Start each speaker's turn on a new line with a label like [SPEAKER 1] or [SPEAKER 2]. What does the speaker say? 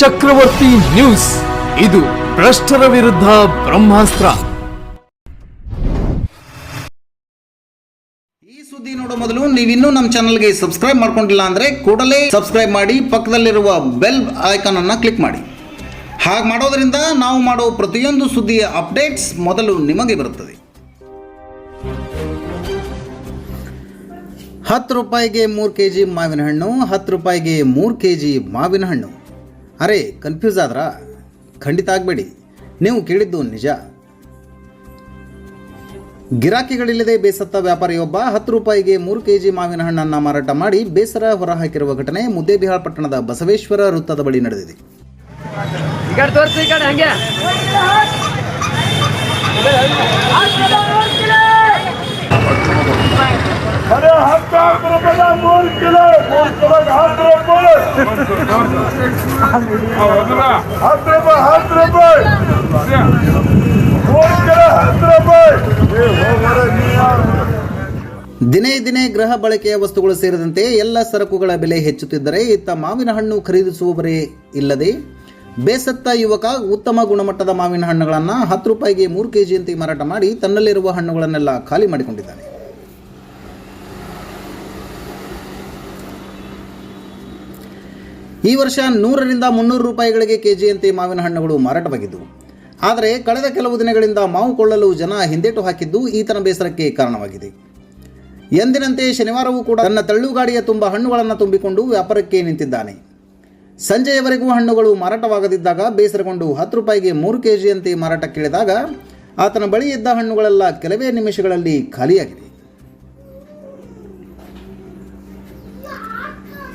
[SPEAKER 1] ಚಕ್ರವರ್ತಿ news. ಇದು ಭ್ರಷ್ಟರ ವಿರುದ್ಧ ಬ್ರಹ್ಮಾಸ್ತ್ರ.
[SPEAKER 2] ಈ ಸುದ್ದಿ ನೋಡೋ ಮೊದಲು ನೀವಿನ್ನೂ ನಮ್ಮ ಚಾನಲ್ಗೆ ಸಬ್ಸ್ಕ್ರೈಬ್ ಮಾಡ್ಕೊಂಡಿಲ್ಲ ಅಂದ್ರೆ ಕೂಡಲೇ ಸಬ್ಸ್ಕ್ರೈಬ್ ಮಾಡಿ, ಪಕ್ಕದಲ್ಲಿರುವ ಬೆಲ್ ಐಕಾನ್ ಅನ್ನು ಕ್ಲಿಕ್ ಮಾಡಿ. ಹಾಗೆ ಮಾಡೋದ್ರಿಂದ ನಾವು ಮಾಡೋ ಪ್ರತಿಯೊಂದು ಸುದ್ದಿಯ ಅಪ್ಡೇಟ್ಸ್ ಮೊದಲು ನಿಮಗೆ ಬರುತ್ತದೆ. ಹತ್ತು ರೂಪಾಯಿಗೆ ಮೂರು ಕೆ ಜಿ ಮಾವಿನ ಹಣ್ಣು, ಹತ್ತು ರೂಪಾಯಿಗೆ ಮೂರು ಕೆ ಜಿ ಮಾವಿನ ಹಣ್ಣು. ಅರೆ ಕನ್ಫ್ಯೂಸ್ ಆದ್ರಾ? ಖಂಡಿತ ಆಗಬೇಡಿ. ನೀವು ಕೇಳಿದ್ದು ನಿಜ. ಗಿರಾಕಿಗಳಿಲ್ಲದೆ ಬೇಸತ್ತ ವ್ಯಾಪಾರಿಯೊಬ್ಬ ಹತ್ತು ರೂಪಾಯಿಗೆ ಮೂರು ಕೆಜಿ ಮಾವಿನ ಹಣ್ಣನ್ನು ಮಾರಾಟ ಮಾಡಿ ಬೇಸರ ಹೊರಹಾಕಿರುವ ಘಟನೆ ಮುದ್ದೇಬಿಹಾಳ್ ಪಟ್ಟಣದ ಬಸವೇಶ್ವರ ವೃತ್ತದ ಬಳಿ ನಡೆದಿದೆ.
[SPEAKER 3] ಹಂಗೆ.
[SPEAKER 4] अरे हफ्ता रुपये मूल किलो मूल किलो हत रुपये हत रुपये हत रुपये मूल किलो हत रुपये
[SPEAKER 2] ದಿನೇ ದಿನೇ ಗೃಹ ಬಳಕೆಯ ವಸ್ತುಗಳು ಸೇರಿದಂತೆ ಎಲ್ಲ ಸರಕುಗಳ ಬೆಲೆ ಹೆಚ್ಚುತ್ತಿದ್ದರೆ ಇತ್ತ ಮಾವಿನ ಹಣ್ಣು ಖರೀದಿಸುವವರೇ ಇಲ್ಲದೆ ಬೇಸತ್ತ ಯುವಕ ಉತ್ತಮ ಗುಣಮಟ್ಟದ ಮಾವಿನ ಹಣ್ಣುಗಳನ್ನು ಹತ್ತು ರೂಪಾಯಿಗೆ ಮೂರು ಕೆಜಿಯಂತೆ ಮಾರಾಟ ಮಾಡಿ ತನ್ನಲ್ಲಿರುವ ಹಣ್ಣುಗಳನ್ನೆಲ್ಲ ಖಾಲಿ ಮಾಡಿಕೊಂಡಿದ್ದಾನೆ ಈ ವರ್ಷ ನೂರರಿಂದ ಮುನ್ನೂರು ರೂಪಾಯಿಗಳಿಗೆ ಕೆಜಿಯಂತೆ ಮಾವಿನ ಹಣ್ಣುಗಳು ಮಾರಾಟವಾಗಿದ್ದವು. ಆದರೆ ಕಳೆದ ಕೆಲವು ದಿನಗಳಿಂದ ಮಾವು ಕೊಳ್ಳಲು ಜನ ಹಿಂದೇಟು ಹಾಕಿದ್ದು ಈತನ ಬೇಸರಕ್ಕೆ ಕಾರಣವಾಗಿದೆ. ಎಂದಿನಂತೆ ಶನಿವಾರವೂ ಕೂಡ ತನ್ನ ತಳ್ಳುಗಾಡಿಯ ತುಂಬ ಹಣ್ಣುಗಳನ್ನು ತುಂಬಿಕೊಂಡು ವ್ಯಾಪಾರಕ್ಕೆ ನಿಂತಿದ್ದಾನೆ. ಸಂಜೆಯವರೆಗೂ ಹಣ್ಣುಗಳು ಮಾರಾಟವಾಗದಿದ್ದಾಗ ಬೇಸರಗೊಂಡು ಹತ್ತು ರೂಪಾಯಿಗೆ ಮೂರು ಕೆಜಿಯಂತೆ ಮಾರಾಟಕ್ಕಿಳಿದಾಗ ಆತನ ಬಳಿ ಇದ್ದ ಹಣ್ಣುಗಳೆಲ್ಲ ಕೆಲವೇ ನಿಮಿಷಗಳಲ್ಲಿ ಖಾಲಿಯಾಗಿದೆ.